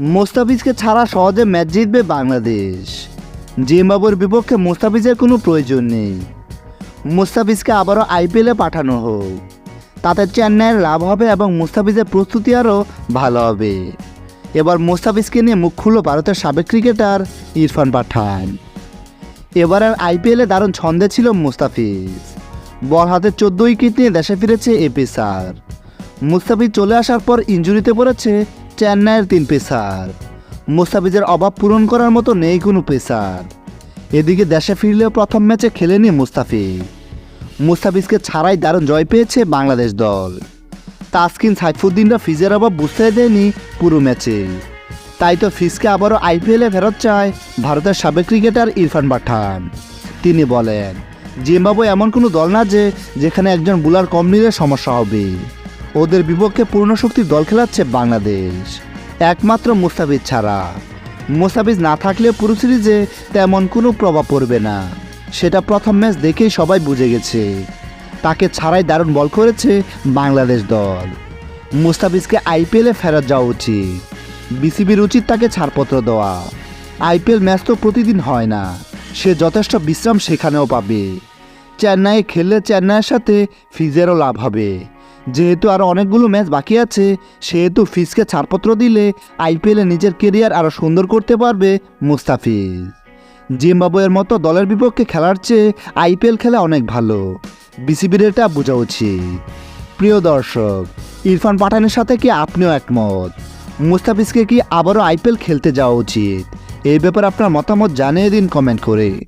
মোস্তাফিজকে ছাড়া সহজে ম্যাচ জিতবে বাংলাদেশ। জিম্বাবুর বিপক্ষে মোস্তাফিজের কোনো প্রয়োজন নেই। মোস্তাফিজকে আবারও আইপিএলে পাঠানো হোক। তাতে চেন্নাইয়ের লাভ হবে এবং মুস্তাফিজের প্রস্তুতি আরও ভালো হবে। এবার মুস্তাফিজকে নিয়ে মুখ খুলল ভারতের সাবেক ক্রিকেটার ইরফান পাঠান। এবারের আইপিএলে দারুণ ছন্দে ছিল মুস্তাফিজ। বল হাতে চোদ্দ উইকেট নিয়ে দেশে ফিরেছে এ পেসার মুস্তাফিজ চলে আসার পর ইঞ্জুরিতে পড়েছে চেন্নাইয়ের তিন পেসার। মুস্তাফিজের অভাব পূরণ করার মতো নেই কোনো পেসার। এদিকে দেশে ফিরলেও প্রথম ম্যাচে খেলেনি মুস্তাফিজ। মুস্তাফিজকে ছাড়াই দারুণ জয় পেয়েছে বাংলাদেশ দল। তাসকিন সাইফুদ্দিনরা ফিজের অভাব বুঝতে দেয়নি পুরো ম্যাচে। তাই তো ফিজকে আবারও আইপিএলে ফেরত চায় ভারতের সাবেক ক্রিকেটার ইরফান পাঠান। তিনি বলেন জিম্বাবু এমন কোনো দল না যে, যেখানে একজন বুলার কম নিলে সমস্যা হবে। ওদের বিপক্ষে পূর্ণ শক্তির দল খেলাচ্ছে বাংলাদেশ। একমাত্র মুস্তাফিজ ছাড়া। মুস্তাফিজ না থাকলে পুরো সিরিজে তেমন কোনো প্রভাব পড়বে না। সেটা প্রথম ম্যাচ দেখেই সবাই বুঝে গেছে। তাকে ছাড়াই দারুণ বল করেছে বাংলাদেশ দল। মুস্তাফিজকে আইপিএলে ফেরত যাওয়া উচিত। বিসিবির উচিত তাকে ছাড়পত্র দেওয়া। আইপিএল ম্যাচ তো প্রতিদিন হয় না। সে যথেষ্ট বিশ্রাম সেখানেও পাবে। চেন্নাইয়ে খেললে চেন্নাইয়ের সাথে ফিজেরও লাভ হবে। যেহেতু আরও অনেকগুলো ম্যাচ বাকি আছে, সেহেতু ফিজকে ছাড়পত্র দিলে আইপিএলে নিজের কেরিয়ার আরও সুন্দর করতে পারবে মুস্তাফিজ। জিম্বাবুয়ের মতো দলের বিপক্ষে খেলার চেয়ে আইপিএল খেলা অনেক ভালো। বিসিবির এটা বোঝা উচিত। প্রিয় দর্শক, ইরফান পাঠানের সাথে কি আপনিও একমত? মুস্তাফিজকে কি আবারও আইপিএল খেলতে যাওয়া উচিত? এই ব্যাপারে আপনার মতামত জানিয়ে দিন কমেন্ট করে।